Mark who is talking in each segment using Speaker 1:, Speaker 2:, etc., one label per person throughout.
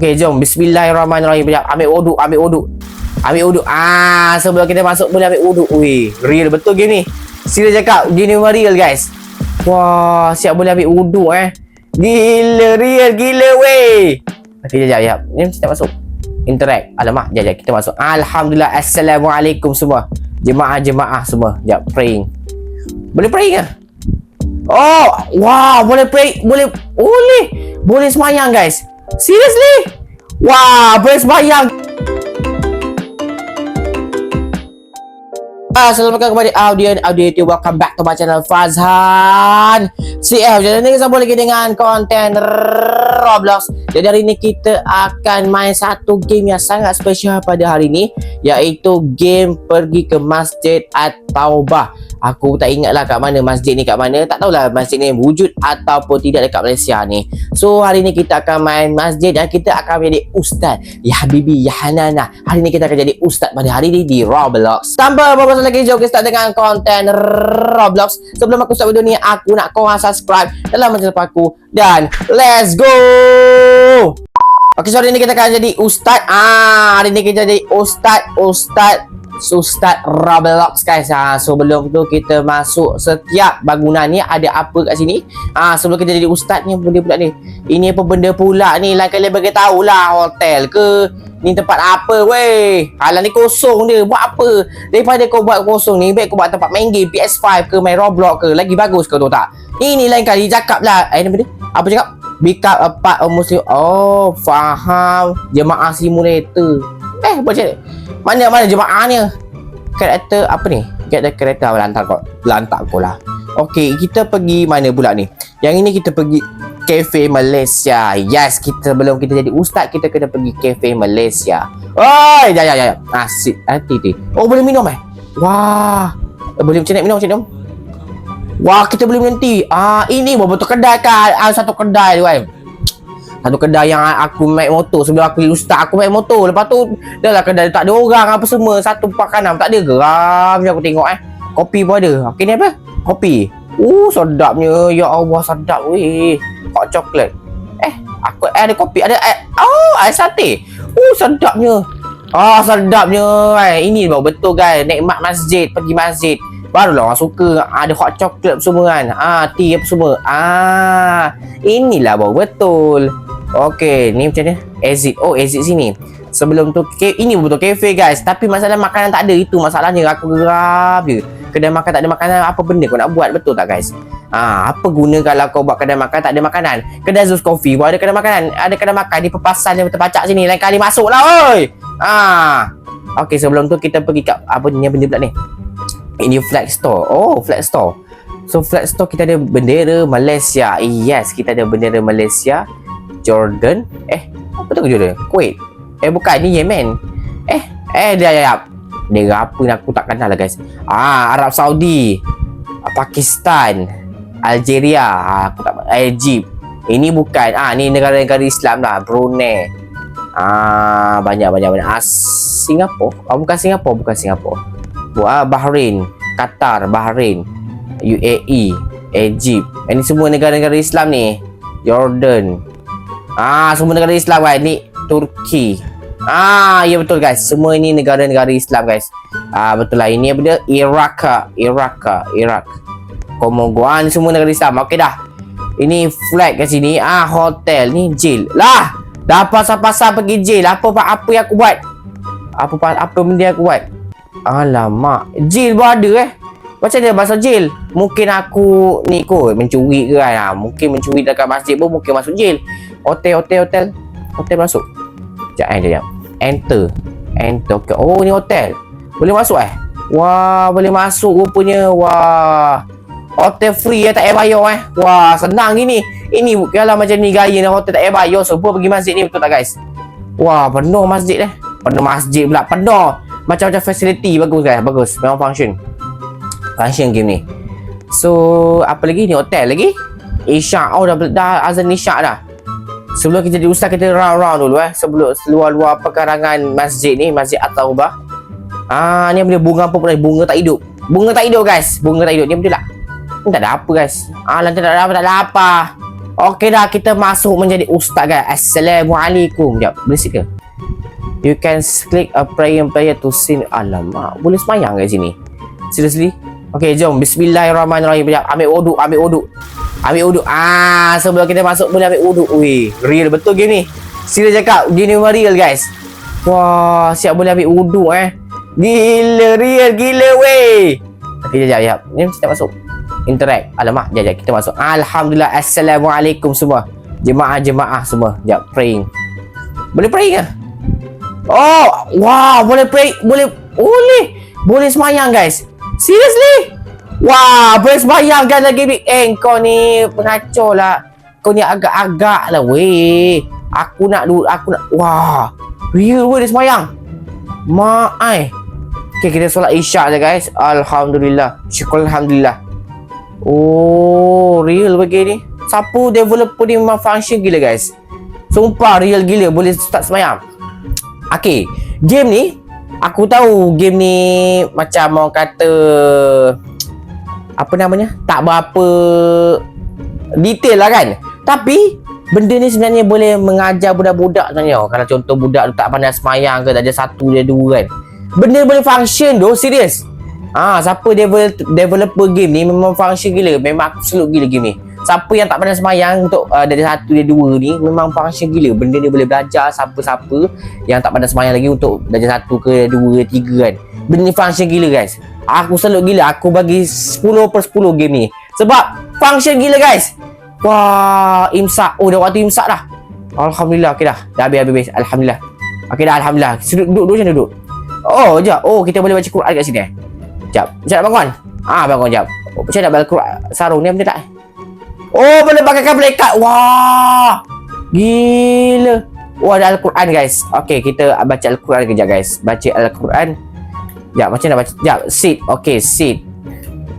Speaker 1: Okey, jom. Bismillahirrahmanirrahim. Ambil wuduk, ambil wuduk. Ambil wuduk. Ah, sebelum kita masuk boleh ambil wuduk. Ui, real betul game ni. Serius cakap, game ni real guys. Wah, siap boleh ambil wuduk eh. Gila, real, gila weh. Okey, jap, jap. Ni mesti tak masuk. Interact. Alamak, jap, jap. Kita masuk. Alhamdulillah. Assalamualaikum semua. Jemaah-jemaah semua. Jap, praying. Boleh praying ke? Oh, wow, boleh pray, boleh, boleh, boleh semayang guys. Seriously? Wah, boleh semayang. Assalamualaikum kepada audiens audio welcome back to my channel Fazhan CF Jadi ni kita lagi dengan konten Roblox Jadi hari ni kita akan main satu game yang sangat spesial pada hari ni Iaitu game pergi ke Masjid At-Taubah Aku tak ingat lah kat mana masjid ni kat mana. Tak tahulah masjid ni wujud ataupun tidak dekat Malaysia ni. So hari ni kita akan main masjid dan kita akan menjadi ustaz. Ya Habibi, Ya Hanana. Hari ni kita akan jadi ustaz pada hari ni di Roblox. Tanpa apa-apa lagi jom kita start dengan konten Roblox. Sebelum aku start video ni aku nak korang subscribe dalam channel aku. Dan let's go! Okay, so hari ni kita akan jadi ustaz. Ah, hari ni kita jadi ustaz Ustaz Ustaz Roblox guys. Ha, Sebelum tu kita masuk setiap bangunan ni Ada apa kat sini? Ha, Sebelum kita jadi ustaz ni benda pula ni. Ini apa benda pula ni? Lain kalian tahu lah Hotel ke? Ni tempat apa weh? Alah ni kosong dia. Buat apa? Daripada kau buat kosong ni Baik kau buat tempat main game PS5 ke main Roblox ke Lagi bagus kau tahu tak? Ini lain kali cakap lah. Eh apa dia Apa cakap? Become a part of Muslim Oh Faham. Jemaah simulator Eh macam ni mana mana jemaah ni karakter apa ni karakter karakter lantar kau lantak kau lah Okey, kita pergi mana pula ni? Yang ini kita pergi Cafe Malaysia. Yes, kita belum kita jadi ustaz, kita kena pergi Cafe Malaysia. Oi, ya ya. Asyik hati tu. Oh, boleh minum eh? Wah. Eh, boleh macam nak minum, macam minum. Wah, kita boleh tea. Ah, ini betul kedai kan? Ah, satu kedai tu kan. Satu kedai yang aku naik motor Sebelum aku ustaz Aku naik motor. Lepas tu Dah lah kedai tak ada orang Apa semua. Satu makanan Tak ada geram je aku tengok eh. Kopi pun ada. Okay ni apa? Kopi. Uh sedapnya. Ya Allah sedap weh. Hot chocolate. Eh Aku eh, ada kopi Ada eh, Oh air sate. Uh sedapnya. Ah sedapnya. Eh. Ini baru betul guys. Nikmat masjid Pergi masjid. Barulah orang suka Ada hot chocolate semua kan. Ah, tea apa semua. Ah, Inilah baru betul Okey, ni macam ni Exit. Oh exit sini. Sebelum tu ke, Ini betul cafe guys. Tapi masalah makanan tak ada. Itu masalahnya. Aku geram je. Kedai makan tak ada makanan Apa benda kau nak buat? Betul tak guys? Ah, Apa guna kalau kau buat kedai makan Tak ada makanan? Kedai Zeus Coffee pun ada kedai makanan. Ada kedai makan Di pepasan yang terpacak sini. Lain kali masuk lah oi! Ah, Okey sebelum tu kita pergi kat Apa ni benda pula ni? Ini flag store. Oh, flag store. So flag store kita ada bendera Malaysia. Yes, kita ada bendera Malaysia. Jordan. Eh, apa tu Jordan? Kuwait. Eh, bukan ni Yemen. Eh, eh dia ya. Bendera apa ni aku tak kenal lah guys. Ah, Arab Saudi. Pakistan. Algeria. Ah, aku tak Egypt. Ini bukan. Ah, ni negara-negara Islam lah. Brunei. Ah, banyak banyak banyak. Ah, Singapura. Ah, bukan Singapura, bukan Singapura. Wah, Bahrain, Qatar, Bahrain, UAE, Egypt. Ini semua negara-negara Islam ni. Jordan. Ah, semua negara Islam kan. Ni Turki. Ah, ya betul guys. Semua ini negara-negara Islam guys. Ah, betul lah. Ini apa dia? Iraq. Iraq. Iraq. Ah, ni semua negara Islam. Okey dah. Ini flag kat sini. Ah, hotel. Ni jail. Lah. Dah pasal-pasal pergi jail. Apa apa yang aku buat? Apa apa benda yang aku buat? Alamak Jail pun ada eh Macam mana bahasa jail Mungkin aku ni kot Mencuri ke kan. Ha, Mungkin mencuri dekat masjid pun Mungkin masuk jail. Hotel hotel hotel. Hotel masuk. Sekejap eh sekejap. Enter. Enter okay. Oh ni hotel. Boleh masuk eh? Wah boleh masuk rupanya. Wah. Hotel free eh tak payah bayar eh? Wah senang gini Ini kalau macam ni gaya ni hotel tak payah bayar. Semua pergi masjid ni betul tak guys? Wah penuh masjid eh? Penuh masjid pula Penuh. Macam-macam facility bagus guys. Bagus memang function function game ni. So apa lagi? Ni hotel lagi? Isyak. Oh dah, dah azan Isyak dah. Sebelum kita jadi ustaz kita round-round dulu eh. Sebelum luar-luar pekarangan masjid ni masjid At-Taubah. Ah ni dia bunga apa pula bunga tak hidup. Bunga tak hidup guys. Bunga tak hidup. Ni betul tak? Ni tak ada apa guys. Ah lantai tak ada apa tak ada apa. Okey dah kita masuk menjadi ustaz guys. Assalamualaikum. Jap, berisik ke? You can click a prayer prayer to sin. Alamak, boleh semayang kat sini? Seriously? Okay, jom. Bismillahirrahmanirrahim. Ambil wuduk, ambil wuduk. Ambil wuduk. Ah, sebelum kita masuk boleh ambil wuduk. Wih, real betul game ni. Serius cakap, game ni real guys. Wah, siap boleh ambil wuduk eh. Gila, real, gila weh. Okay, jap, jap. Ni tak masuk. Interact. Alamak, jap, jap. Kita masuk. Alhamdulillah. Assalamualaikum semua. Jemaah-jemaah semua. Jap, praying. Boleh praying ke? Oh, wow, boleh pray, boleh, boleh, boleh semayang guys. Seriously? Wah, boleh semayang kan lagi Big Eh, kau ni pengacau lah. Kau ni agak-agak lah weh. Aku nak dulu, aku nak, wah. Real weh dia semayang. Mak ai. Okay, kita solat isyak je guys. Alhamdulillah. Syukur Alhamdulillah. Oh, real bagi ni. Siapa developer ni memang function gila guys. Sumpah real gila boleh start semayang. Okay, game ni aku tahu game ni macam orang kata apa namanya? Tak berapa detail lah kan. Tapi benda ni sebenarnya boleh mengajar budak-budak sebenarnya. Kalau contoh budak tu tak pandai semayang ke, ada satu dia dua kan. Benda boleh function tu, serius. Ah, siapa develop, developer game ni memang function gila. Memang aku seluk gila game ni. Siapa yang tak pandai semayang untuk uh, dari satu dia dua ni memang function gila. Benda ni boleh belajar siapa-siapa yang tak pandai semayang lagi untuk darjah satu ke dua, tiga kan. Benda ni function gila guys. Aku seluk gila. Aku bagi 10 per 10 game ni. Sebab function gila guys. Wah, imsak. Oh, dah waktu imsak dah. Alhamdulillah. Okay dah. Dah habis-habis. Alhamdulillah. Okay dah, Alhamdulillah. Duduk, duduk, duduk, duduk. Oh, jap. Oh, kita boleh baca Quran kat sini eh. Jap. Macam nak bangun? Ah, bangun jap. Oh, macam nak baca Quran sarung ni benda tak? Oh, boleh pakaikan plekat. Wah. Gila. Wah, ada Al-Quran guys. Okay, kita baca Al-Quran kejap guys. Baca Al-Quran. Jap, macam nak baca? Jap, sit. Okay, sit.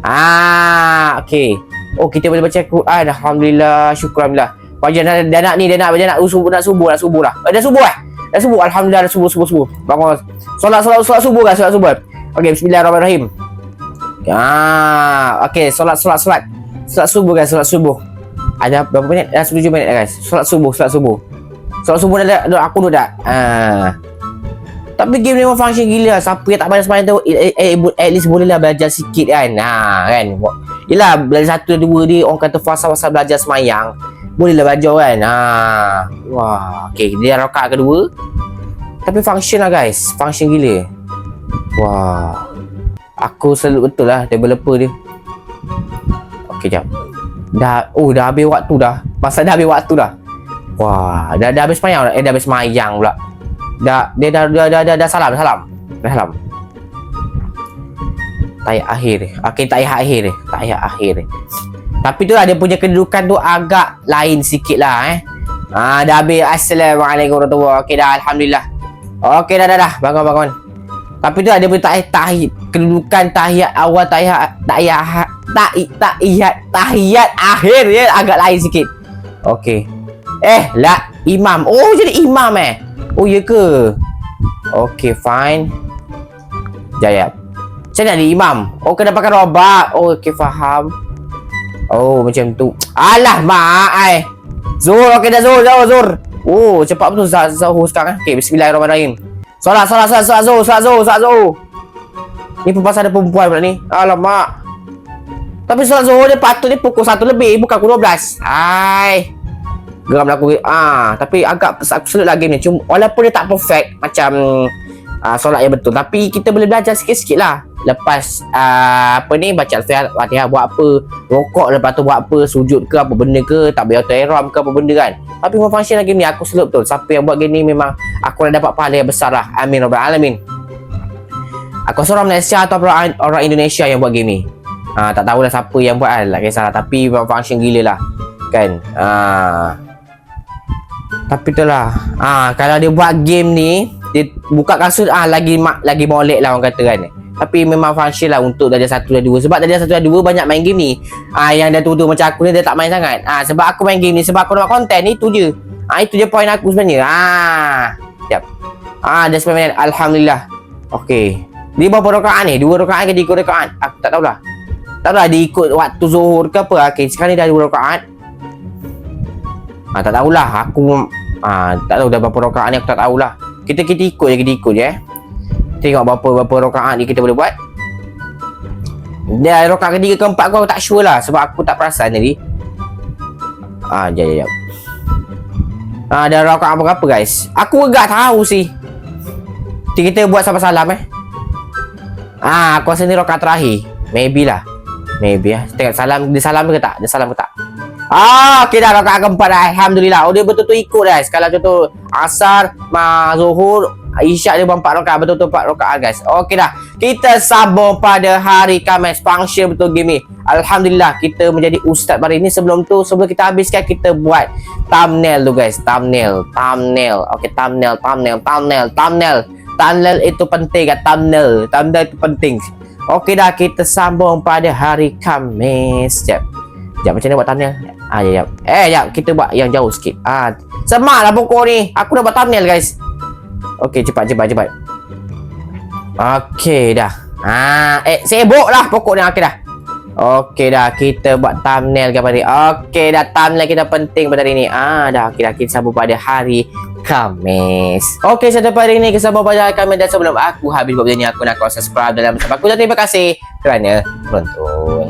Speaker 1: Ah, okay. Oh, kita boleh baca Al-Quran. Alhamdulillah. Syukur Alhamdulillah. Wajah dah, dah nak ni, dah nak, dah nak subuh, nak subuh, nak subuh lah. Eh, dah subuh eh? Dah subuh. Alhamdulillah, dah subuh, subuh, subuh. Bangun. Solat, solat, solat subuh guys, solat subuh. Okay, bismillahirrahmanirrahim. Ah, okay, solat, solat, solat. Solat subuh guys, solat subuh. Ada berapa minit? Dah 7 minit dah guys. Solat subuh, solat subuh. Solat subuh dah, dah aku dah. Ah. Tapi game ni memang function gila. Siapa yang tak pandai semayang tu, eh, at least bolehlah belajar sikit kan. Ha, kan. Yelah, belajar satu, dua dia, orang kata fasa-fasa belajar semayang. Bolehlah belajar kan. Ha. Wah, okay. Dia rokat kedua. Tapi function lah guys. Function gila. Wah. Aku selalu betul lah developer dia. Okay, jap. Dah, oh dah habis waktu dah. Masa dah habis waktu dah. Wah, dah, dah habis semayang Eh, dah habis semayang pula. Dah, dia dah, dah, dah, dah, dah salam, salam. Dah salam. Tayat akhir. Okay, tayat akhir. Tayat akhir. Tapi tu lah, dia punya kedudukan tu agak lain sikit lah eh. Ah, dah habis. Assalamualaikum warahmatullahi Okay, dah. Alhamdulillah. Okay, dah, dah, dah. Bangun, bangun. Tapi tu lah, dia punya tahiyat kedudukan tahiyat awal tahiyat tahiyat tahiyat tahiyat tahiyat akhir dia agak lain sikit. Okey. Eh, lah imam. Oh, jadi imam eh. Oh, ya ke? Okey, fine. Jaya. Macam mana ni imam? Oh, kena pakai robak. Oh, okey, faham. Oh, macam tu. Alah, mak ai. Zuhur, okey dah Zuhur, Zuhur, Zuhur. Oh, cepat betul Zuhur sekarang. Okey, bismillahirrahmanirrahim. Solat, solat, solat, solat Zuhur, solat Zuhur. Ni pun pasal ada perempuan pula ni. Alamak. Tapi solat Zuhur dia patut dia pukul 1 lebih, bukan pukul 12. Hai. Geram aku. Ah, tapi agak selut lagi ni. Cuma walaupun dia tak perfect macam ah, solat yang betul, tapi kita boleh belajar sikit-sikit lah. Lepas ah, apa ni baca Al-Fatihah buat apa, rokok lepas tu buat apa, sujud ke apa benda ke, tak auto ihram ke apa benda kan. Tapi memang function lagi ni aku selut betul. Siapa yang buat gini memang aku dah dapat pahala yang besar lah. Amin rabbal alamin. Aku rasa orang Malaysia atau orang, Indonesia yang buat game ni. Ha, tak tahulah siapa yang buat lah. Kisahlah. Tapi function gila lah. Kan? Ha. Tapi tu lah. Ha, kalau dia buat game ni, dia buka kasus ah lagi mak lagi molek lah orang kata kan. Tapi memang function lah untuk darjah satu dan dua. Sebab darjah satu dan dua banyak main game ni. Ah yang dah tua macam aku ni dia tak main sangat. Ah sebab aku main game ni sebab aku nak buat ni tu je. Ah itu je point aku sebenarnya. Ah. Jap. Ah dah 9 minit. Alhamdulillah. Okey. Dia berapa rakaat ni? Dua rakaat ke tiga rakaat? Aku tak tahulah. Tak tahu dia ikut waktu zuhur ke apa. Okey, sekarang ni dah dua rakaat. Ah, tak tahulah. Aku ah, tak tahu dah berapa rakaat ni aku tak tahulah. Kita kita ikut je, kita ikut je eh. Tengok berapa berapa rakaat ni kita boleh buat. Dia rakaat ketiga keempat aku, aku tak sure lah sebab aku tak perasan tadi. Ah, jap jap. jap. Ah, ada rakaat berapa guys? Aku agak tahu sih. Kita, buat sampai salam eh. Ah, aku rasa ni rakaat terakhir. Maybe lah. Maybe lah. Tengok salam, dia salam ke tak? Dia salam ke tak? Ah, okey dah rakaat keempat dah. Alhamdulillah. Oh, dia betul-betul ikut guys. Kalau contoh Asar, Ma, Zuhur, Isyak dia buat empat rakaat. Betul-betul empat rakaat guys. Okey dah. Kita sambung pada hari Khamis. Function betul game ni. Alhamdulillah kita menjadi ustaz hari ni. Sebelum tu, sebelum kita habiskan, kita buat thumbnail tu guys. Thumbnail. Thumbnail. Okey, thumbnail. Thumbnail. Thumbnail. Thumbnail. Thumbnail itu penting kan? Thumbnail. Thumbnail itu penting. Okey dah, kita sambung pada hari Khamis. Sekejap. Sekejap, macam mana buat thumbnail? Ah, ya, ya. Eh, ya, kita buat yang jauh sikit. Ah, semak lah pokok ni. Aku dah buat thumbnail, guys. Okey, cepat, cepat, cepat. Okey dah. Ah, eh, sibuk lah pokok ni. Okey dah. Okey dah, kita buat thumbnail ke hari. Okey dah, thumbnail kita penting pada hari ni. Ah, dah. Okey dah, kita sambung pada hari Khamis. Okey, sampai pada hari ni kita sambung pada Khamis. Dan sebelum aku habis buat video ni, aku nak kau subscribe dalam bersama aku. Dan terima kasih kerana menonton.